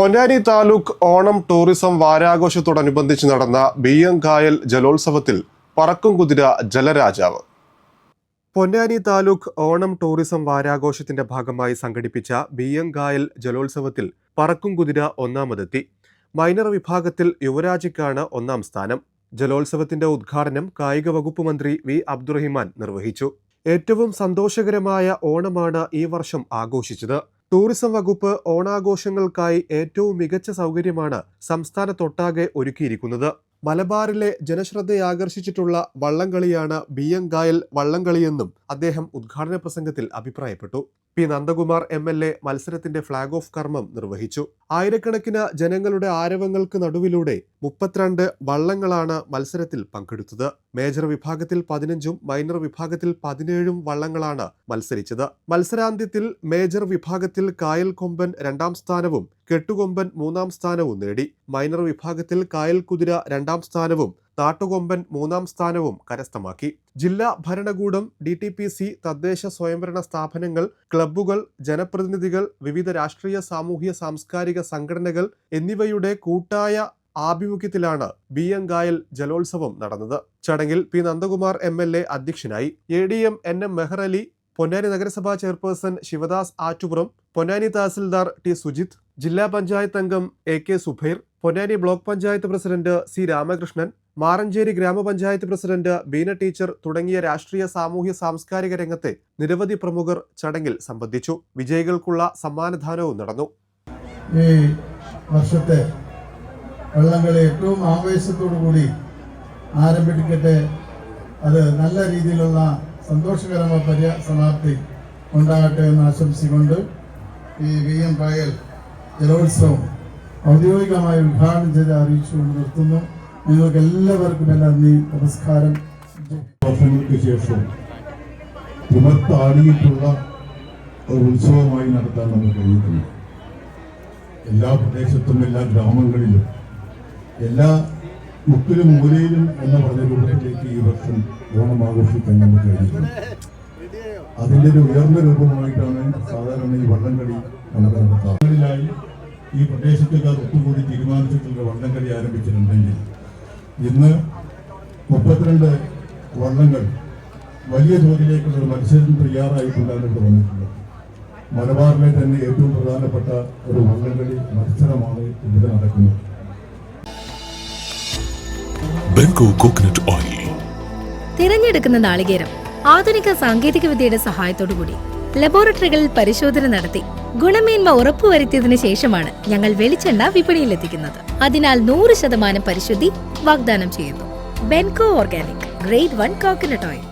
Ponnani taluk Onam tourism വാരാഘോഷത്തോടനുബന്ധിച്ച് നടന്ന ബിയ്യങ്കായൽ ജലോത്സവത്തിൽ പറക്കും കുതിര ജലരാജാവ്. പൊന്നാനി താലൂക്ക് ഓണം ടൂറിസം വാരാഘോഷത്തിന്റെ ഭാഗമായി സംഘടിപ്പിച്ച ബിയ്യങ്കായൽ ജലോത്സവത്തിൽ പറക്കും കുതിര ഒന്നാമതെത്തി. മൈനർ വിഭാഗത്തിൽ യുവരാജയ്ക്കാണ് ഒന്നാം സ്ഥാനം. ജലോത്സവത്തിന്റെ ഉദ്ഘാടനം കായിക വകുപ്പ് മന്ത്രി വി അബ്ദുറഹിമാൻ നിർവഹിച്ചു. ഏറ്റവും സന്തോഷകരമായ ഓണമാണ് ഈ വർഷം ആഘോഷിച്ചത്. ടൂറിസം വകുപ്പ് ഓണാഘോഷങ്ങൾക്കായി ഏറ്റവും മികച്ച സൗകര്യമാണ് സംസ്ഥാനത്തൊട്ടാകെ ഒരുക്കിയിരിക്കുന്നത്. മലബാറിലെ ജനശ്രദ്ധയാകർഷിച്ചിട്ടുള്ള വള്ളംകളിയാണ് ബിയങ്കായൽ വള്ളംകളിയെന്നും അദ്ദേഹം ഉദ്ഘാടന പ്രസംഗത്തിൽ അഭിപ്രായപ്പെട്ടു. P Nandakumar M L A മത്സരത്തിന്റെ ഫ്ളാഗ് ഓഫ് കർമ്മം നിർവഹിച്ചു. ആയിരക്കണക്കിന് ജനങ്ങളുടെ ആരവങ്ങൾക്ക് നടുവിലൂടെ മുപ്പത്തിരണ്ട് വള്ളങ്ങളാണ് മത്സരത്തിൽ പങ്കെടുത്തത്. മേജർ വിഭാഗത്തിൽ പതിനഞ്ചും മൈനർ വിഭാഗത്തിൽ പതിനേഴും വള്ളങ്ങളാണ് മത്സരിച്ചത്. മത്സരാന്ത്യത്തിൽ മേജർ വിഭാഗത്തിൽ കായൽ കൊമ്പൻ രണ്ടാം സ്ഥാനവും കെട്ടുകൊമ്പൻ മൂന്നാം സ്ഥാനവും നേടി. മൈനർ വിഭാഗത്തിൽ കായൽ കുതിര രണ്ടാം സ്ഥാനവും നാട്ടുകൊമ്പൻ മൂന്നാം സ്ഥാനവും കരസ്ഥമാക്കി. ജില്ലാ ഭരണകൂടം ഡി ടി പി സി തദ്ദേശ സ്വയംഭരണ സ്ഥാപനങ്ങൾ ക്ലബ്ബുകൾ ജനപ്രതിനിധികൾ വിവിധ രാഷ്ട്രീയ സാമൂഹ്യ സാംസ്കാരിക സംഘടനകൾ എന്നിവയുടെ കൂട്ടായ ആഭിമുഖ്യത്തിലാണ് ബിയങ്കായൽ ജലോത്സവം നടന്നത്. ചടങ്ങിൽ P Nandakumar M L A അധ്യക്ഷനായി. A D M N M Mehar Ali Ponnani നഗരസഭാ ചെയർപേഴ്സൺ ശിവദാസ് ആറ്റുപുറം പൊന്നാനി തഹസിൽദാർ ടി സുജിത് ജില്ലാ പഞ്ചായത്ത് അംഗം A K Subair Ponnani block panchayat president C Ramakrishnan Maranchery ഗ്രാമപഞ്ചായത്ത് പ്രസിഡന്റ് ബീന ടീച്ചർ തുടങ്ങിയ രാഷ്ട്രീയ സാമൂഹ്യ സാംസ്കാരിക രംഗത്തെ നിരവധി പ്രമുഖർ ചടങ്ങിൽ സംബന്ധിച്ചു. വിജയികൾക്കുള്ള സമ്മാനദാനവും നടന്നു. ഈ വർഷത്തെ വള്ളംകളി ഏറ്റവും ആവേശത്തോടു കൂടി ആരംഭിക്കട്ടെ. അത് നല്ല രീതിയിലുള്ള സന്തോഷകരമായ പര്യസമാപ്തി ഉണ്ടാകട്ടെ എന്ന് ആശംസിച്ചുകൊണ്ട് ഈ വി എം പായൽ ജലോത്സവം ഔദ്യോഗികമായി ഉദ്ഘാടനം ചെയ്ത് അറിയിച്ചുകൊണ്ട് നിർത്തുന്നു. നിങ്ങൾക്ക് എല്ലാവർക്കും എല്ലാം നന്ദി നമസ്കാരം. വർഷങ്ങൾക്ക് ശേഷം പുനർത്താടിയിട്ടുള്ള ഒരു ഉത്സവമായി നടത്താൻ നമുക്ക് കഴിഞ്ഞിട്ടുണ്ട് എല്ലാ പ്രദേശത്തും എല്ലാ ഗ്രാമങ്ങളിലും എല്ലാ മുക്കിലും മൂലയിലും എന്ന പറഞ്ഞ രൂപത്തിലേക്ക് ഈ വർഷം ഓണം ആഘോഷിക്കാൻ നമുക്ക് കഴിഞ്ഞിട്ടുണ്ട് അതിന്റെ ഒരു ഉയർന്ന രൂപമായിട്ടാണ് സാധാരണ ഈ വള്ളംകളി നമുക്ക് നടത്താറിലായി ഈ പ്രദേശത്തുകാർ ഒത്തുകൂടി തീരുമാനിച്ചിട്ടുള്ള വള്ളംകളി ആരംഭിച്ചിട്ടുണ്ടെങ്കിൽ ഇന്ന് മുപ്പത്തിരണ്ട് വള്ളങ്ങൾ വലിയ തോതിലേക്കുള്ള ഒരു മത്സരം തയ്യാറായിട്ടുണ്ടാണ് ഇവിടെ വന്നിട്ടുള്ളത്. മലബാറിലെ തന്നെ ഏറ്റവും പ്രധാനപ്പെട്ട ഒരു വള്ളംകളി മത്സരമാണ് ഇവിടെ നടക്കുന്നത്. ബെങ്കോ കോക്കനട്ട് ഓയിൽ തിരഞ്ഞെടുക്കുന്ന നാളികേരം ആധുനിക സാങ്കേതിക വിദ്യയുടെ സഹായത്തോടുകൂടി ലബോറട്ടറികളിൽ പരിശോധന നടത്തി ഗുണമേന്മ ഉറപ്പുവരുത്തിയതിനു ശേഷമാണ് ഞങ്ങൾ വെളിച്ചെണ്ണ വിപണിയിലെത്തിക്കുന്നത്. അതിനാൽ നൂറ് ശതമാനം പരിശുദ്ധി വാഗ്ദാനം ചെയ്യുന്നു. Benco organic grade one coconut oil.